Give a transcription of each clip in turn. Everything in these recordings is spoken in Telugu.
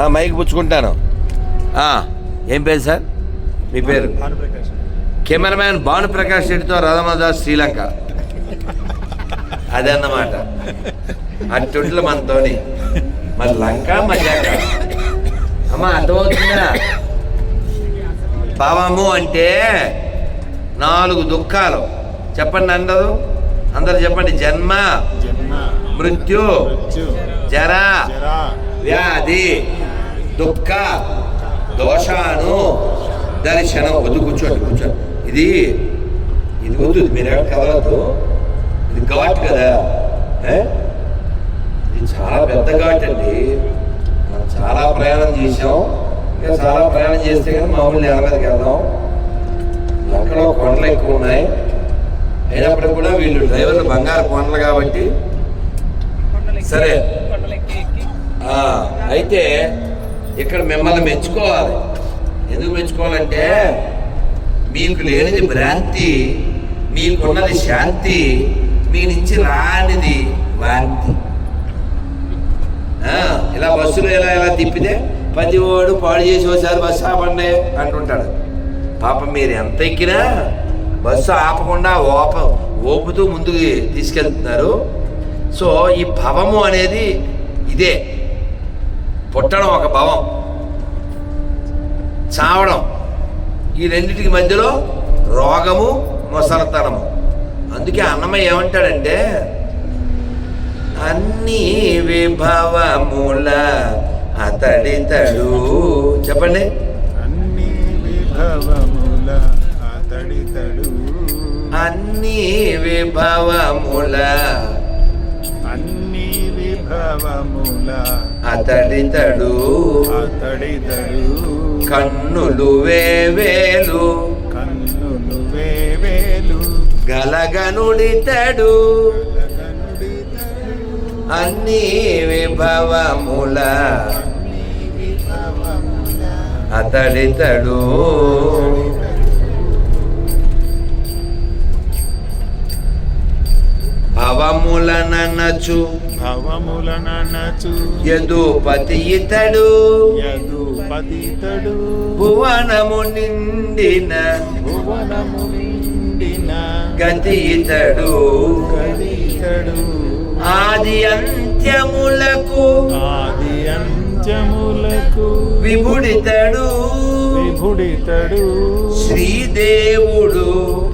ఆ, మైక్ పుచ్చుకుంటాను. ఆ, ఏం పేరు సార్? మీ పేరు? కెమెరామ్యాన్ భానుప్రకాష్ రెడ్డితో రథమదాస్ శ్రీలంక. అదే అన్నమాట. అట్టుంట్లో మనతోని. మరి లంక మజాక అమ్మ అర్థమవుతుందా పావము అంటే నాలుగు దుఃఖాలు. చెప్పండి అందరూ. అందరు చెప్పండి. జన్మ మృత్యు జరా వ్యాధి. దుఃఖ దోషాను దర్శనం. వద్దు కూర్చోండి కూర్చోండి. ఇది ఇది వద్దు ఇది మీరు ఎక్కడ కదలద్దు. ఇది ఘాట్ కదా. ఏ? ఇది చాలా పెద్ద ఘాట్ అండి. మనం చాలా ప్రయాణం చేసాం ఇంకా చాలా ప్రయాణం చేస్తే కానీ మామూలు నేల మీదకి వెళ్దాం. ఎక్కడో కొండలు ఎక్కువ ఉన్నాయి. అయినప్పటికీ కూడా వీళ్ళు డ్రైవర్లు బంగారు కొండలు కాబట్టి సరే. అయితే ఇక్కడ మిమ్మల్ని మెచ్చుకోవాలి. ఎందుకు మెచ్చుకోవాలంటే మీకు లేనిది భ్రాంతి మీకున్నది శాంతి మీ నుంచి రానిది వాంతి. ఇలా బస్సులో ఇలా ఇలా తిప్పితే పది ఓడు పాడు చేసి ఒకసారి బస్సు ఆపండి అంటుంటాడు. పాపం మీరు ఎంత ఎక్కినా బస్సు ఆపకుండా ఓప ఓపుతూ ముందుకు తీసుకెళ్తున్నారు. సో ఈ భవము అనేది ఇదే. పుట్టడం ఒక భవం. చావడం. ఈ రెండింటికి మధ్యలో రోగము మొసలతనము. అందుకే అన్నమయ్య ఏమంటాడంటే అన్ని విభవముల అతడితడు. చెప్పండి. అన్ని విభవముల అతడితడు. అన్ని విభవముల అన్ని విభవముల అతడితడు. అతడితడు. కన్నులు వేవేలు. కన్నులు వేవేలు. గలగనుడితడు. అన్ని విభవముల. అన్ని విభవముల అతడితడు. భవములననచు. భవములనచు యదుపతి ఇతడు. యదుపతితడు భువనము నిండిన. భువనము నిండిన. గతి ఇతడు. గదితడు ఆది అంత్యములకు. ఆది అంత్యములకు. విభుడితడు. విభుడితడు. శ్రీదేవుడు.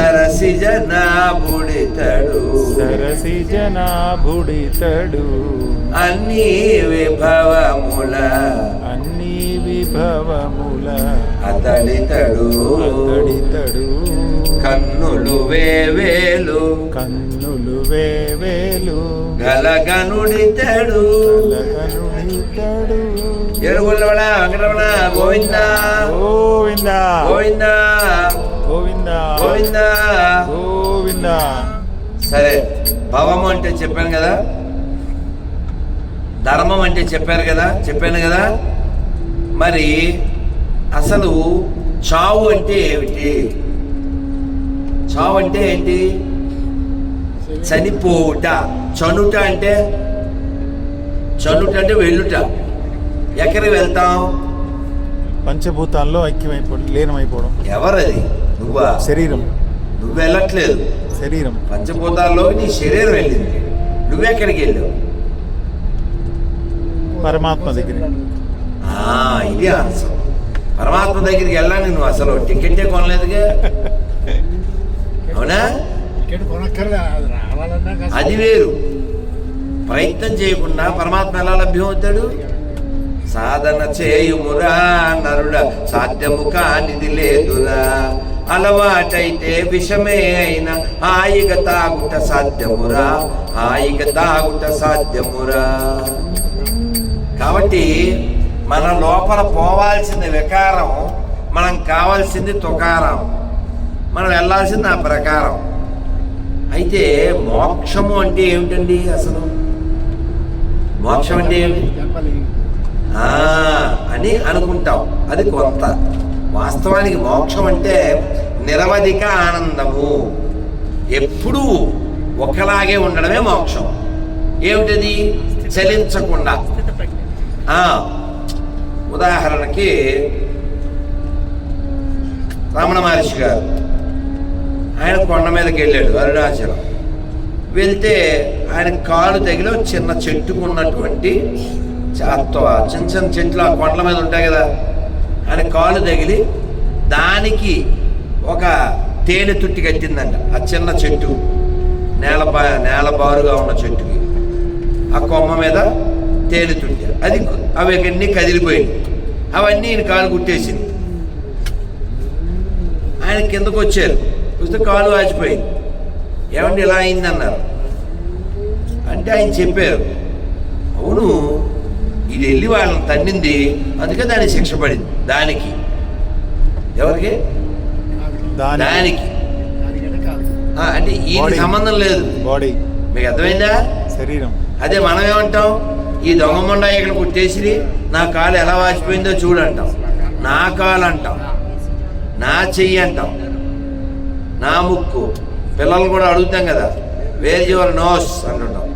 శ్రీదేవుడు సరసిజ నాభుడితడు సరసి జనాభుడితడు. అన్ని విభవముల. అన్ని విభవముల. అతడితడు. అతడితడు. కన్నులు వేవేలు. కన్నులు వేవేలు. గలగనుడితడు. గలగనుడితడు. ఏడుగుల్లవడ వెంకటరమణ గోవింద. గోవింద. గోవింద. గోవింద. గోవింద. సరే భవము అంటే చెప్పాను కదా? ధర్మం అంటే చెప్పారు కదా? చెప్పాను కదా? మరి అసలు చావు అంటే ఏమిటి? చావు అంటే ఏంటి? చనిపోవుట. చనుట అంటే? చనుట అంటే వెళ్ళుట. ఎక్కడికి వెళ్తాం పంచభూతాల్లో ఐక్యమైపోవడం లీనమైపోవడం. ఎవరది? నువ్వా? శరీరం. నువ్వు వెళ్ళట్లేదు శరీరం. పంచభూతాల్లో నీ శరీరం వెళ్ళింది. నువ్వెక్కడికి వెళ్ళావు? పరమాత్మ దగ్గర ఆ, ఇది ఆన్సర్. పరమాత్మ దగ్గరికి వెళ్ళాలి నువ్వు అసలు టికెటే కొనలేదుగా. అవునా? అది వేరు. ప్రయత్నం చేయకుండా పరమాత్మ ఎలా లభ్యం అవుతాడు సాధన చేయుమురా నరుడ. సాధ్యము కానిది లేదురా. అలవాటైతే విషమే అయినా హాయిగా తాగుట సాధ్యమురా హాయిగా తాగుట సాధ్యమురా. కాబట్టి మన లోపల పోవాల్సింది వికారం మనం కావాల్సింది తుకారం. మనం వెళ్ళాల్సింది ఆ ప్రకారం. అయితే మోక్షము అంటే ఏమిటండి అసలు? మోక్షం అంటే ఏమి అని అనుకుంటాం. అది కొంత. వాస్తవానికి మోక్షం అంటే నిరవధిక ఆనందము. ఎప్పుడూ ఒకలాగే ఉండడమే మోక్షం. ఏమిటది? చలించకుండా. ఉదాహరణకి రమణ మహర్షి గారు ఆయన కొండ మీదకి వెళ్ళాడు అరుణాచలం. వెళ్తే ఆయన కాలు తగిలి చిన్న చెట్టుకున్నటువంటి చిన్న చిన్న చెట్లు ఆ కొండల మీద ఉంటాయి కదా. ఆయన కాలు తగిలి దానికి ఒక తేనె తుట్టి కట్టిందంట. ఆ చిన్న చెట్టు. నేల నేల బారుగా ఉన్న చెట్టుకి. ఆ కొమ్మ మీద తేనె తుట్టి అది అవి అన్నీ కదిలిపోయాయి అవన్నీ ఈయన కాలు కుట్టేసింది. ఆయన కిందకు వచ్చారు. వస్తే కాలు వాచిపోయింది ఏమంటే ఇలా అయిందన్నారు? అంటే ఆయన చెప్పారు అవును ఇది వెళ్ళి వాళ్ళని తన్నింది అందుకే దానికి శిక్ష పడింది. దానికి. ఎవరికి? దాని దానికి. అంటే ఈ Body. సంబంధం లేదు. బాడీ మీకు అర్థమైందా? శరీరం. అదే మనం ఏమంటాం? ఈ దొంగ మొండ ఇక్కడ కుట్టేసి నా కాలు ఎలా వాచిపోయిందో చూడంటాం. నా కాలు అంటాం. నా చెయ్యి అంటాం. నా ముక్కు. పిల్లలు కూడా అడుగుతాం కదా. వేర్ యువర్ నోస్ అంటుంటాం.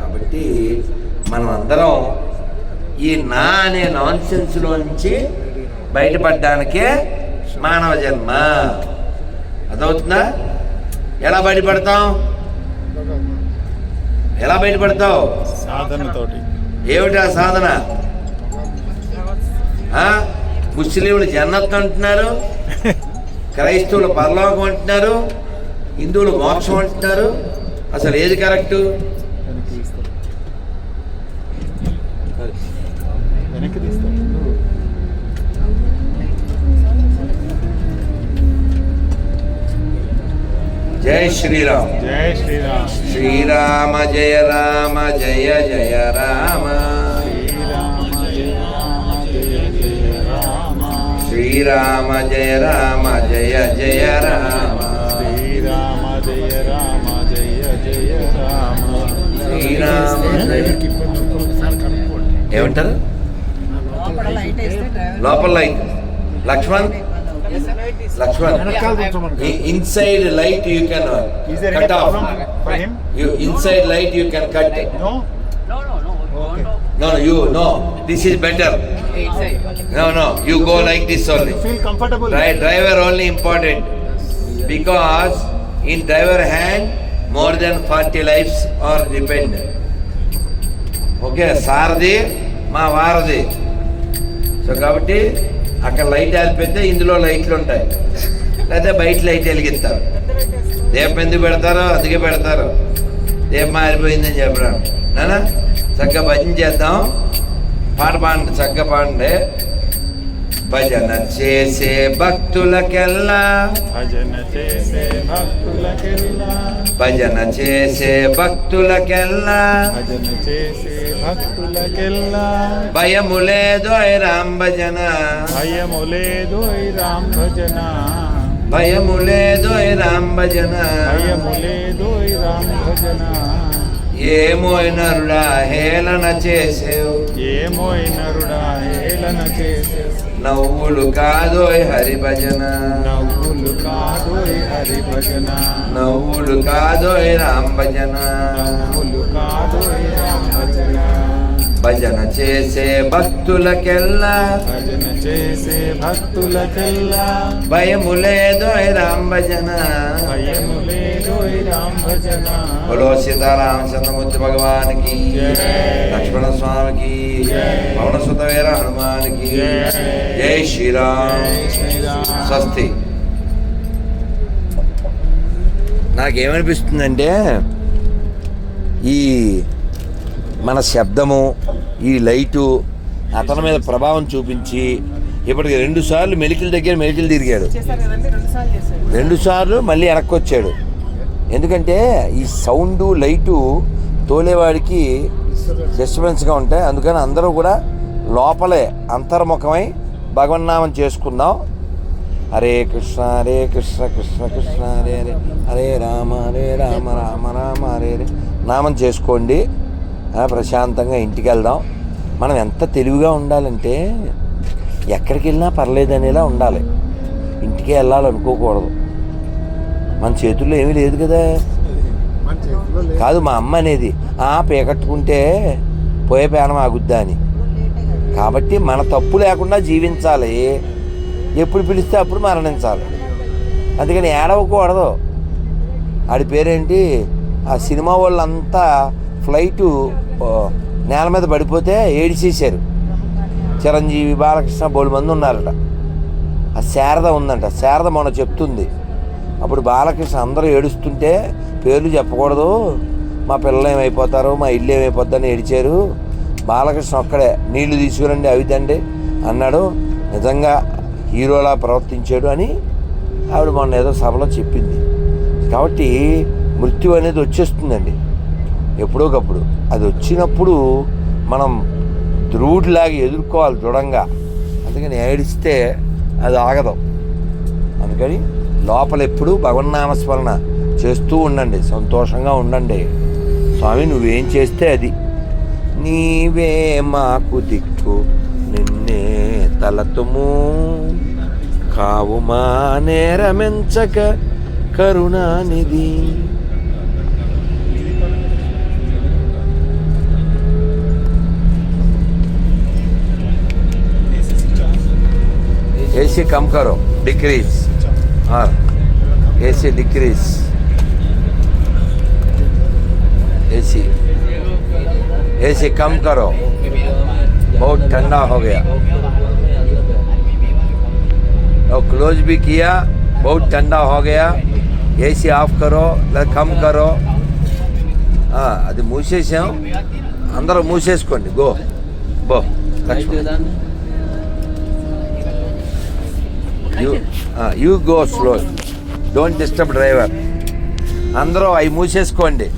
కాబట్టి మనం అందరం ఈ నా అనే నాన్ నుంచి బయటపడడానికే మానవ జన్మ. అదవుతుందా ఎలా బయటపడతాం? ఎలా బయటపడతావు? సాధనతోటి. ఏమిటి ఆ సాధన? ముస్లింలు జన్నత్ అంటున్నారు క్రైస్తవులు పరలోకం అంటున్నారు హిందువులు మోక్షం అంటున్నారు. అసలు ఏది కరెక్టు వెనక్కి తీస్తాం వెనక్కి తీస్తాం జై శ్రీరామ్. జై శ్రీరామ్. శ్రీరామ జయ రామ జయ జయ రామ. శ్రీరామ జయ రామ జయ జయ రామ. శ్రీరామ జయ రామ జయ జయ రామ. శ్రీరామ ఏమంటారు లోపల లైట్ వేస్తే లోపల లైట్ లక్ష్మణ్ లక్ష్మణ్ వెనకాల కూర్చోమని inside light you can Is there any cut off problem for him? You inside light you can cut No? No, no, no. Okay. No, no, you no. This is better. No, no. You go like this only. You feel comfortable? Dri- driver only important because in driver hand more than 40 lives are dependent. Okay Saradhi మా వారది సో కాబట్టి అక్కడ లైట్ ఆరిపోతే ఇందులో లైట్లు ఉంటాయి. లేకపోతే బయట లైట్ వెలిగిస్తారు. దీపం ఎందుకు పెడతారో అందుకే పెడతారు. దీపం ఆరిపోయిందని చెప్పడం నానా? చక్కగా భజన చేద్దాం. పాట పాడండి చక్కగా పాడండి. భజన చేసే భక్తులకెల్లా భజన చేసే భక్తులకెల్లా. భజన చేసే భక్తులకెల్లా. భజన చేసే భక్తులకెల్లా భయము లేదు రామ్ భజన భయము లేదు ఈ రామ్ భజన భయము లేదు రామ్ భజన భయము లేదు ఈ రామ్ భజన ఏమో నరుడా హేళన చేసేవు ఏమోయినరుడా హేళన చేసే నవ్వులు కాదోయ్ హరి భజన నవ్వులు కాదు ఈ హరి భజన నవ్వులు కాదోయ్ రామ్ భజన నవ్వులు కాదు ఈ రామ్ భజన చేసే భక్తులకెల్లా. భజన చేసే భక్తులకెల్లా. భయము లేదు రామ్ భజన. భయము లేదు రామ్ భజన. బలో సీతారామచంద్రమూర్తి భగవానికి. లక్ష్మణ స్వామికి. పవన సుత వీర హనుమానికి జై శ్రీరామ్. స్వస్తి. నాకేమనిపిస్తుందంటే ఈ మన శబ్దము ఈ లైటు అతని మీద ప్రభావం చూపించి ఇప్పటికి రెండు సార్లు మెలికల దగ్గర మెలికలు తిరిగాడు. రెండు సార్లు మళ్ళీ వెనక్కి వచ్చాడు ఎందుకంటే ఈ సౌండ్ లైటు తోలేవాడికి డిస్టర్బెన్స్గా ఉంటాయి. అందుకని అందరూ కూడా లోపలే అంతర్ముఖమై భగవన్నామం చేసుకుందాం. హరే కృష్ణ హరే కృష్ణ కృష్ణ కృష్ణ హరే హరే. హరే రామ హరే రామ రామ రామ హరే హరే. నామం చేసుకోండి. ప్రశాంతంగా ఇంటికి వెళ్దాం మనం ఎంత తెలివిగా ఉండాలంటే ఎక్కడికి వెళ్ళినా పర్లేదు అనేలా ఉండాలి. ఇంటికి వెళ్ళాలనుకోకూడదు. మన చేతుల్లో ఏమీ లేదు కదా. కాదు మా అమ్మ అనేది ఆ పేకట్టుకుంటే పోయే పేనం ఆగుద్దా అని. కాబట్టి మన తప్పు లేకుండా జీవించాలి. ఎప్పుడు పిలిస్తే అప్పుడు మరణించాలి. అందుకని ఏడవకూడదు. ఆడి పేరేంటి? ఆ సినిమా వాళ్ళంతా ఫ్లైటు నేల మీద పడిపోతే ఏడిచేశారు. చిరంజీవి బాలకృష్ణ బోలు మంది ఉన్నారట. ఆ శారద ఉందంట. శారద మొన్న చెప్తుంది. అప్పుడు బాలకృష్ణ అందరూ ఏడుస్తుంటే పేర్లు చెప్పకూడదు. మా పిల్లలు ఏమైపోతారు? మా ఇల్లు ఏమైపోద్దని ఏడిచారు. బాలకృష్ణ ఒక్కడే నీళ్ళు తీసుకురండి అవి తండి అన్నాడు. నిజంగా హీరోలా ప్రవర్తించాడు అని ఆవిడ మొన్న ఏదో సభలో చెప్పింది. కాబట్టి మృత్యు అనేది వచ్చేస్తుందండి. ఎప్పుడోకప్పుడు. అది వచ్చినప్పుడు మనం ధ్రువుడిలాగా ఎదుర్కోవాలి దృఢంగా. అందుకని ఏడిస్తే అది ఆగదు. అందుకని లోపల ఎప్పుడు భగవన్నామస్మరణ చేస్తూ ఉండండి. సంతోషంగా ఉండండి. స్వామి నువ్వేం చేస్తే అది? నీవే మాకు దిక్కు. నిన్నే తలతుము. కావు మా నేరమెంచక కరుణానిధి. एसी कम करो डिक्रीज हाँ एसी डिक्रीज एसी एसी कम करो बहुत ठंडा हो गया और क्लोज भी किया बहुत ठंडा हो गया ఏసీ ఆఫ్ కరో లేదా కమ్ కరో ఆ, అది మూసేసాం అందరూ మూసేసుకోండి గో బో Laxman you you go slow don't disturb driver అందరూ అవి మూసేసుకోండి.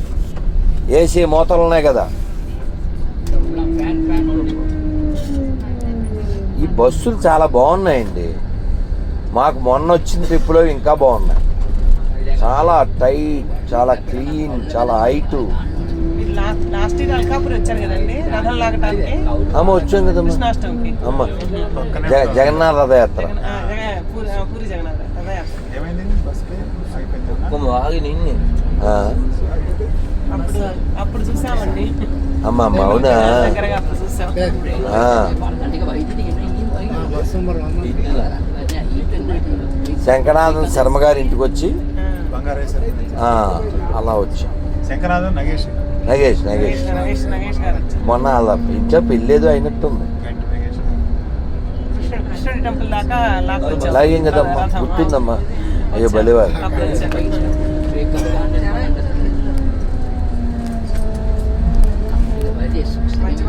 ఏసీ మూతలు ఉన్నాయి కదా. ఈ బస్సులు చాలా బాగున్నాయండి. మాకు మొన్న వచ్చిన ట్రిప్లో ఇంకా బాగున్నాయి. చాలా టైట్ చాలా క్లీన్ చాలా హైటు. లాస్ట్ ఇయర్ అల్కాపురి వచ్చారు కదండి రథం లాగటానికి. అమ్మ వచ్చాం కదమ్మా. కృష్ణాష్టమికి. అమ్మ జగ జగన్నాథ రథయాత్ర. జగన్- ఆ, జగన్- పూరి ఆ, పూరి జగన్నాథ రథయాత్ర. ఏమైంది? బస్కి అయిపోయింది ఆ, అప్పుడు అప్పుడు చూసామండి. అమ్మ అమ్మ అవునా? దగ్గరగా అప్పుడు చూసాం. ఆ, శర్మ గారి ఇంటికి వచ్చి ఆ, అలా వచ్చాం. శంకరాదం నగేష్. నగేష్ నగేష్. మొన్న అలా ఇంట్లో పెళ్ళేదో అయినట్టుంది. అలాగే కదమ్మా. గుర్తుందమ్మా. అయ్యో బలివారు. అప్పుడు వచ్చారు. మంచి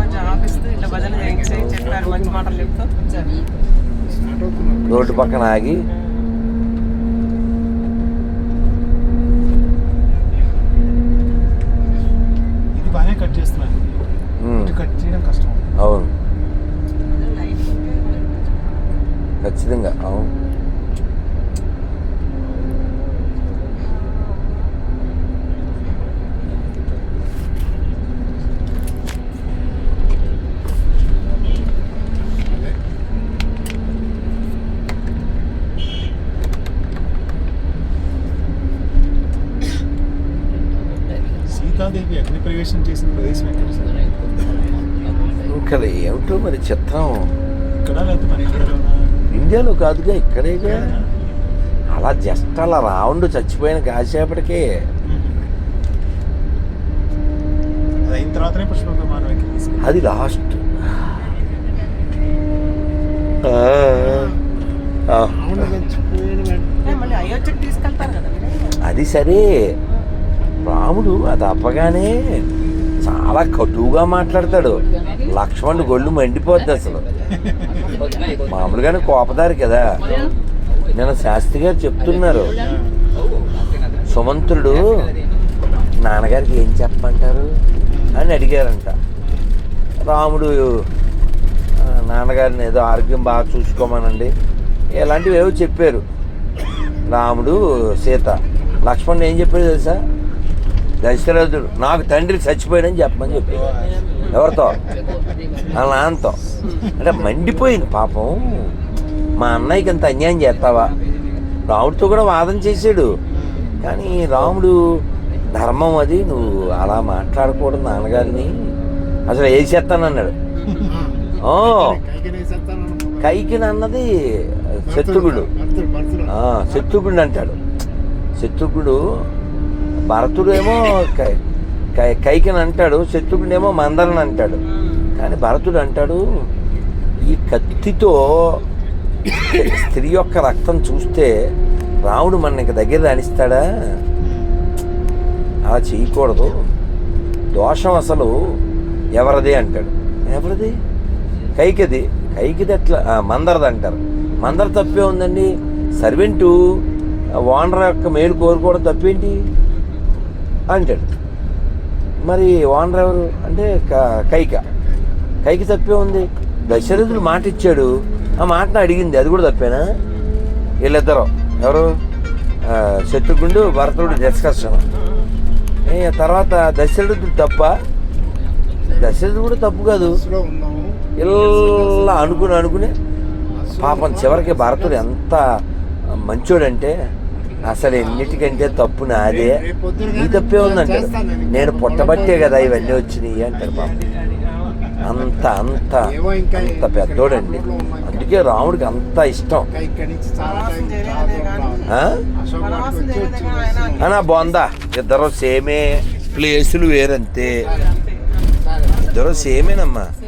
ఇంకా ఏమిటో మరి చిత్రం? ఇక్కడ ఇండియాలో కాదుగా ఇక్కడేగా? అలా జస్ట్ అలా రావుండు చచ్చిపోయిన కాసేపటికే. అది లాస్ట్. అది సరే. రాముడు అది అప్పగానే చాలా కటువుగా మాట్లాడతాడు. లక్ష్మణుడు గొళ్ళు మండిపోద్ది అసలు. మామూలుగానే కోపదారి కదా. నేను శాస్త్రి గారు చెప్తున్నారు. సుమంత్రుడు నాన్నగారికి ఏం చెప్పమంటారు అని అడిగారంట. రాముడు నాన్నగారిని ఏదో ఆరోగ్యం బాగా చూసుకోమనండి. ఇలాంటివి ఏవో చెప్పారు. రాముడు సీత లక్ష్మణ్ ఏం చెప్పాడు తెలుసా? దశరథుడు నాకు తండ్రి చచ్చిపోయాడని చెప్పమని చెప్పాడు ఎవరితో? వాళ్ళ నాన్నతో అంటే మండిపోయింది పాపం. మా అన్నయ్యకి అంత అన్యాయం చేస్తావా? రాముడితో కూడా వాదన చేశాడు. కానీ రాముడు ధర్మం అది నువ్వు అలా మాట్లాడకూడదు నాన్నగారిని. అసలు వేసేస్తానన్నాడు ఓ కైకిని అన్నది శత్రుకుడు శత్రుకుడు అంటాడు. శత్రుకుడు భరతుడు ఏమో కై కైకిని అంటాడు శత్రుఘ్నుడు మందరని అంటాడు. కానీ భరతుడు అంటాడు ఈ కత్తితో స్త్రీ యొక్క రక్తం చూస్తే రాముడు మన ఇంక దగ్గర రాణిస్తాడా? అలా చేయకూడదు. దోషం అసలు ఎవరిదే అంటాడు. ఎవరిది? కైకిది. కైకిది ఎట్లా? మందరది అంటారు. మందర తప్పే ఉందండి. సర్వెంటు ఓనర్ యొక్క మేలు కోరుకోవడం తప్పేంటి? అంటాడు. మరి ఓనర్ ఎవరు అంటే క- కైక. కైకి తప్పే ఉంది. దశరథుడు మాట ఇచ్చాడు ఆ మాటను అడిగింది. అది కూడా తప్పేనా? వీళ్ళిద్దరు. ఎవరు? శత్రుఘ్నుడు భరతుడు డిస్కషన్ తర్వాత దశరథుడు తప్ప? దశరథుడు కూడా తప్పు కాదు. ఇలా అనుకుని అనుకుని పాపం చివరికి భరతుడు ఎంత మంచోడంటే అసలు ఎన్నిటికంటే తప్పు నాదే. నీ తప్పే ఉందంటాడు నేను. పుట్టబట్టే కదా ఇవన్నీ వచ్చినాయి అంటాడు పాపం అంత అంత అంత పెద్దోడండి. అందుకే రాముడికి అంత ఇష్టం. అనా బాగుందా? ఇద్దరు సేమే ప్లేసులు వేరంతే. ఇద్దరు సేమేనమ్మా. సేమ్